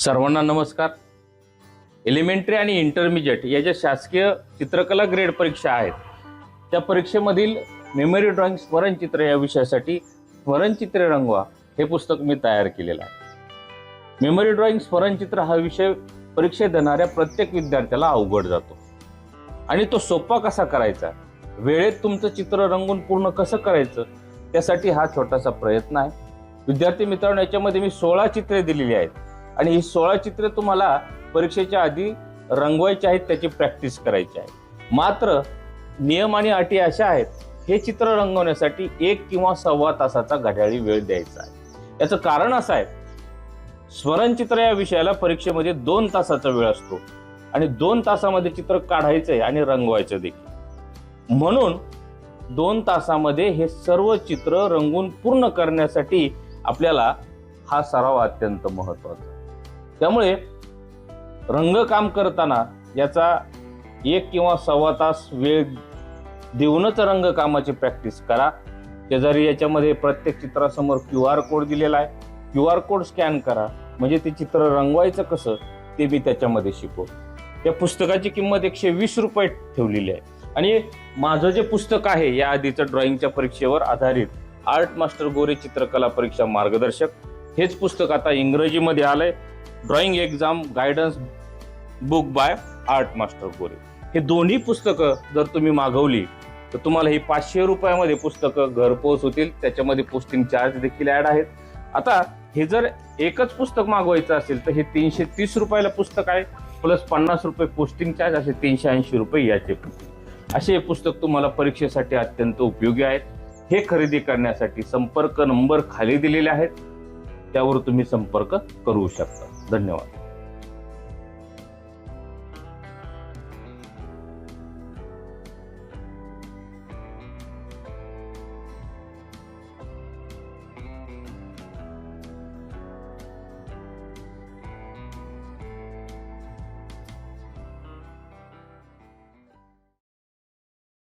सर्वांना नमस्कार. एलिमेंटरी आणि इंटरमिजिएट या ज्या शासकीय चित्रकला ग्रेड परीक्षा आहेत त्या परीक्षेमधील मेमरी ड्रॉइंग स्मरणचित्र या विषयासाठी स्मरणचित्रे रंगवा हे पुस्तक मी तयार केलेलं आहे. मेमरी ड्रॉइंग स्मरणचित्र हा विषय परीक्षेत देणाऱ्या प्रत्येक विद्यार्थ्याला अवघड जातो. आणि तो सोपा कसा करायचा? वेळेत तुमचं चित्र रंगून पूर्ण कसं करायचं? त्यासाठी हा छोटासा प्रयत्न आहे. विद्यार्थी मित्रांनो याच्यामध्ये मी सोळा चित्रे दिलेली आहेत. आणि ही सोळा चित्र तुम्हाला परीक्षेच्या आधी रंगवायचे आहेत त्याची प्रॅक्टिस करायची आहे. मात्र नियम आणि अटी अशा आहेत हे चित्र रंगवण्यासाठी एक किंवा सव्वा तासाचा घड्याळी वेळ द्यायचा आहे. याचं कारण असं आहे स्वरणचित्र या विषयाला परीक्षेमध्ये दोन तासाचा वेळ असतो आणि दोन तासामध्ये चित्र काढायचं आहे आणि रंगवायचं देखील. म्हणून दोन तासामध्ये हे सर्व चित्र रंगून पूर्ण करण्यासाठी आपल्याला हा सराव अत्यंत महत्त्वाचा त्यामुळे रंगकाम करताना याचा एक किंवा सव्वा तास वेळ देऊनच रंगकामाची प्रॅक्टिस करा. शेजारी याच्यामध्ये प्रत्येक चित्रासमोर क्यू आर कोड दिलेला आहे. क्यू आर कोड स्कॅन करा. म्हणजे ते चित्र रंगवायचं कसं ते मी त्याच्यामध्ये शिकवतो. या पुस्तकाची किंमत एकशे वीस रुपये ठेवलेली आहे. आणि माझं जे पुस्तक आहे या आधीचं ड्रॉइंगच्या परीक्षेवर आधारित आर्ट मास्टर गोरे चित्रकला परीक्षा मार्गदर्शक हेच पुस्तक आता इंग्रजीमध्ये आलंय. Drawing exam guidance book by art master Gore हे दोन्ही पुस्तकं जर तुम्ही मागवली तर तुम्हाला ही पाचशे रुपयामध्ये पुस्तकं घरपोच होतील. त्याच्यामध्ये पोस्टिंग चार्ज देखील ॲड आहेत. आता हे जर एकच पुस्तक मागवायचं असेल तर हे तीनशे तीस रुपयाला पुस्तक आहे प्लस पन्नास रुपये पोस्टिंग चार्ज असे तीनशे ऐंशी रुपये याचे. असे हे पुस्तक तुम्हाला परीक्षेसाठी अत्यंत उपयोगी आहेत. हे खरेदी करण्यासाठी संपर्क नंबर खाली दिलेले आहेत. त्यावर तुम्ही संपर्क करू शकता. धन्यवाद.